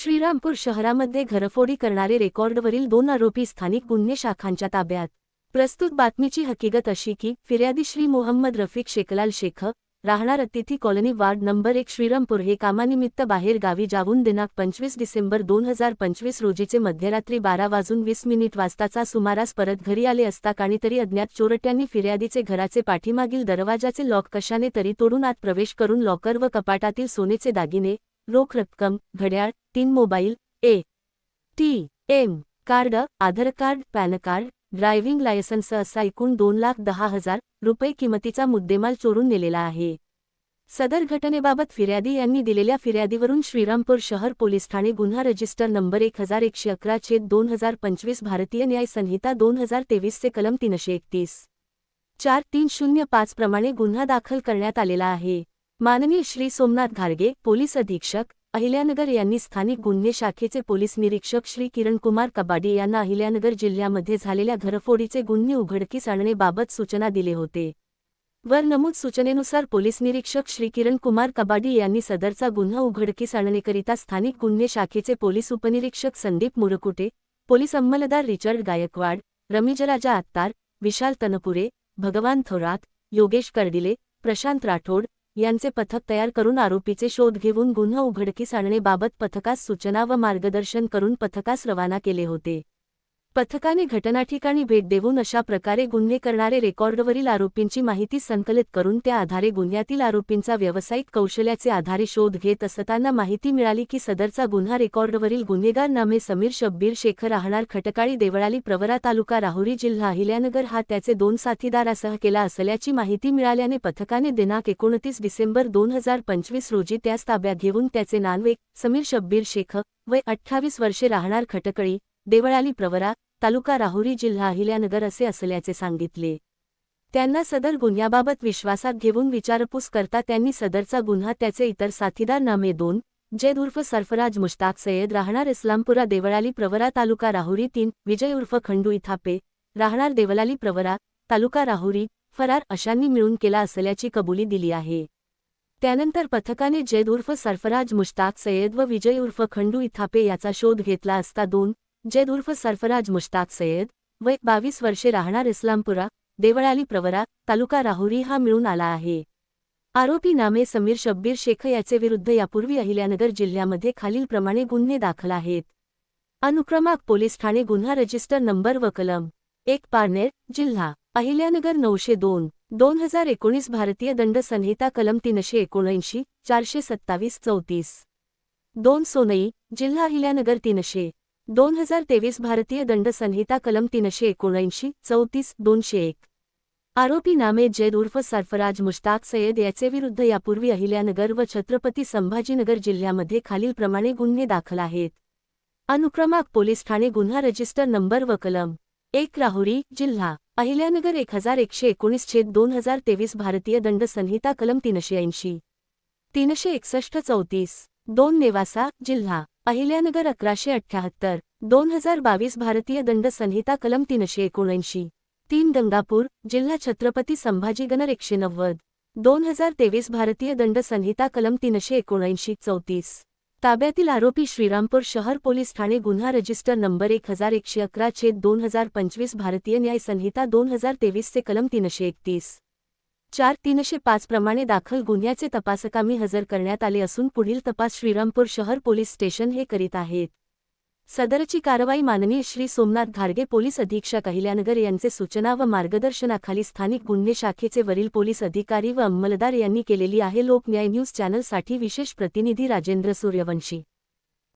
श्रीरामपूर शहरामध्ये घरफोडी करणारे रेकॉर्डवरील दोन आरोपी स्थानिक गुन्हे शाखांच्या ताब्यात. प्रस्तुत बातमीची हकीकत अशी की फिर्यादी श्री मोहम्मद रफिक शेखलाल शेख राहणार अतिथी कॉलनी वार्ड नंबर एक श्रीरामपूर हे कामानिमित्त बाहेर गावी जाऊन दिनांक पंचवीस डिसेंबर दोन हजार पंचवीस रोजीचे मध्यरात्री बारा वाजून वीस मिनिट वाजताचा सुमारास परत घरी आले असता काणीतरी अज्ञात चोरट्यांनी फिर्यादीचे घराचे पाठीमागील दरवाजाचे लॉक कशाने तरी तोडून आत प्रवेश करून लॉकर व कपाटातील सोनेचे दागिने रोख रक्कम घड्याळ तीन mobile A. T. M. Card Aadhaar card PAN card driving licence असा एकूण दोन लाख दहा हजार रुपये किमतीचा मुद्देमाल चोरून नेलेला आहे. सदर घटनेबाबत फिर्यादी यांनी दिलेल्या फिर्यादीवरून श्रीरामपूर शहर पोलीस ठाणे गुन्हा रजिस्टर नंबर एक हजार एकशे अकरा छेद दोन हजार पंचवीस भारतीय न्याय संहिता दोन हजार तेवीसचे कलम तीनशे एकतीस. चार तीन शून्य पाच प्रमाणे गुन्हा दाखल करण्यात आलेला आहे. माननीय श्री सोमनाथ घारगे पोलीस अधीक्षक अहिल्यानगर यांनी स्थानिक गुन्हे शाखेचे पोलीस निरीक्षक श्री किरणकुमार कबाडी यांना अहिल्यानगर जिल्ह्यामध्ये झालेल्या घरफोडीचे गुन्हे उघडकीस आणणेबाबत सूचना दिले होते. वर नमूद सूचनेनुसार पोलीस निरीक्षक श्री किरणकुमार कबाडी यांनी सदरचा गुन्हा उघडकीस आणणेकरिता स्थानिक गुन्हे शाखेचे पोलीस उपनिरीक्षक संदीप मुरकुटे पोलीस अंमलदार रिचर्ड गायकवाड रमीजराजा आत्तार विशाल तनपुरे भगवान थोरात योगेश कर्डिले प्रशांत राठोड यांचे पथक तयार करून आरोपीचे शोध घेऊन गुन्हा उघडकीस आणणेबाबत पथकास सूचना व मार्गदर्शन करून पथकास रवाना केले होते. पथकाने घटनाठिकाणी भेट देऊन अशा प्रकारे गुन्हे करणारे रेकॉर्डवरील आरोपींची माहिती संकलित करून त्या आधारे गुन्ह्यातील आरोपींचा व्यावसायिक कौशल्याचे आधारे शोध घेत असताना माहिती मिळाली की सदरचा गुन्हा रेकॉर्डवरील गुन्हेगार नामे समीर शब्बीर शेखर राहणार खटकाळी देवळाली प्रवरा तालुका राहुरी जिल्हा अहिल्यानगर हा त्याचे दोन साथीदारासह केला असल्याची माहिती मिळाल्याने पथकाने दिनांक एकोणतीस डिसेंबर दोन हजार पंचवीस रोजी त्यास ताब्यात घेऊन त्याचे नानवे समीर शब्बीर शेख वय अठ्ठावीस वर्षे राहणार खटकळी देवळाली प्रवरा तालुका राहुरी जिल्हा अहिल्यानगर असे असल्याचे सांगितले. त्यांना सदर गुन्ह्याबाबत विश्वासात घेऊन विचारपूस करता त्यांनी सदरचा गुन्हा त्याचे इतर साथीदार नामे दोन जैद उर्फ सरफराज मुश्ताक सय्यद राहणार इस्लामपुरा देवळाली प्रवरा तालुका राहुरी तीन विजय उर्फ खंडू इथापे राहणार देवलाली प्रवरा तालुका राहुरी फरार अशांनी मिळून केला असल्याची कबुली दिली आहे. त्यानंतर पथकाने जैद उर्फ सरफराज मुश्ताक सय्यद व विजय उर्फ खंडू इथापे याचा शोध घेतला असता दोन जैद उर्फ सरफराज मुश्ताक सय्यद वय बावीस वर्षे राहणार इस्लामपुरा देवळाली प्रवरा तालुका राहुरी हा मिळून आला आहे. आरोपी नामे समीर शब्बीर शेख याचे विरुद्ध यापूर्वी अहिल्यानगर जिल्ह्यामध्ये खालीलप्रमाणे गुन्हे दाखल आहेत. अनुक्रमाक पोलीस ठाणे गुन्हा रजिस्टर नंबर व कलम एक पारनेर जिल्हा अहिल्यानगर नऊशे दोन दोन हजार एकोणीस भारतीय दंड संहिता कलम तीनशे एकोणऐंशी चारशे सत्तावीस चौतीस. दोन सोनई जिल्हा अहिल्यानगर तीनशे. दोन हजार तेवीस भारतीय दंड संहिता कलम तीनशे एकोणऐंशी चौतीस दोनशे एक. आरोपी नामे जैद उर्फ सरफराज मुश्ताक सय्यद याचे विरुद्ध यापूर्वी अहिल्यानगर व छत्रपती संभाजीनगर जिल्ह्यामध्ये खालीलप्रमाणे गुन्हे दाखल आहेत. अनुक्रमाक पोलीस ठाणे गुन्हा रजिस्टर नंबर व कलम एक राहुरी जिल्हा अहिल्यानगर एक हजार एकशे एकोणीस छेद दोन हजार तेवीस भारतीय दंड संहिता कलम तीनशे ऐंशी. तीनशे एकसष्ट चौतीस. दोन नेवासा जिल्हा अहिल्यानगर अकराशे अठ्ठ्याहत्तर दोन हजार बावीस भारतीय दंड संहिता कलम तीनशे एकोणऐंशी तीन गंगापूर जिल्हा छत्रपती संभाजीगनर एकशे नव्वद दोन हजार तेवीस भारतीय दंड संहिता कलम तीनशे एकोणऐंशी चौतीस. ताब्यातील आरोपी श्रीरामपूर शहर पोलीस ठाणे गुन्हा रजिस्टर नंबर एक हजार एकशे अकरा छेद दोन हजार पंचवीस भारतीय न्याय संहिता दोन हजार तेवीसचे कलम तीनशे एकतीस. चार तीनशे पाच प्रमाणे दाखल गुन्ह्याचे तपासकामी हजर करण्यात आले असून पुढील तपास श्रीरामपूर शहर पोलीस स्टेशन हे करीत आहेत. सदरची कारवाई माननीय श्री सोमनाथ घारगे पोलीस अधीक्षक अहिल्यानगर यांचे सूचना व मार्गदर्शनाखाली स्थानिक गुन्हे शाखेचे वरील पोलीस अधिकारी व अंमलदार यांनी केलेली आहे. लोकन्याय न्यूज चॅनलसाठी विशेष प्रतिनिधी राजेंद्र सूर्यवंशी.